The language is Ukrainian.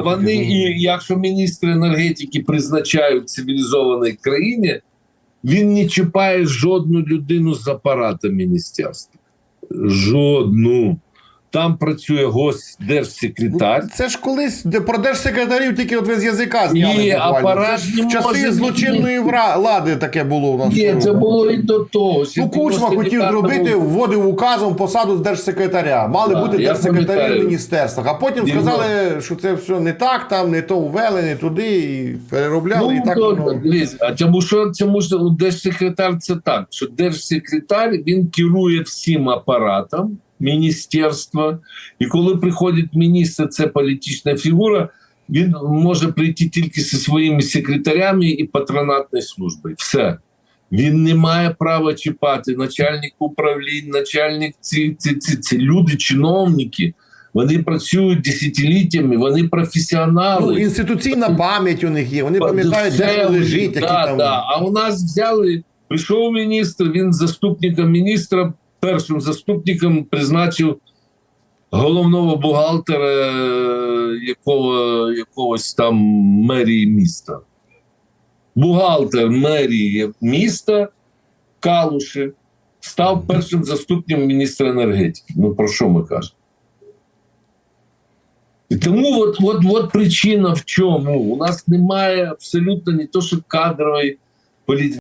Вони, і якщо міністри енергетики призначають в цивілізованій країні, він не чіпає жодну людину з апарата міністерства. Жодну. Там працює госдержсекретар. Це ж колись про держсекретарів тільки от ви з язика зняли. Ні, апарат Це ж в часи може злочинної влади таке було у нас. Ні, це було і до того. Ну, Кучма хотів 99-му зробити, вводив указом посаду з держсекретаря. Мали Да, бути держсекретарі в міністерствах. А потім Дивно. сказали, що це все не так, там не то ввели, не туди, і переробляли, і так то, воно. а тому що, тому що у держсекретар це так, що держсекретар він керує всім апаратом міністерства, і коли приходить міністр, це політична фігура. Він може прийти тільки зі своїми секретарями і патронатною службою. Все. Він не має права чіпати начальник управлінь, начальник ці, ці, ці, ці люди, чиновники. Вони працюють десятиліттями, вони професіонали. Ну, інституційна пам'ять у них є. Вони пам'ятають, де все що у які да, там. да. А у нас взяли, прийшов міністр, він заступником міністра, першим заступником призначив головного бухгалтера е, якого, якогось там мерії міста. Бухгалтер мерії міста Калуші став першим заступником міністра енергетики. Ну про що ми кажемо? І тому от, от, от причина в чому. У нас немає абсолютно не то, що кадрової політики.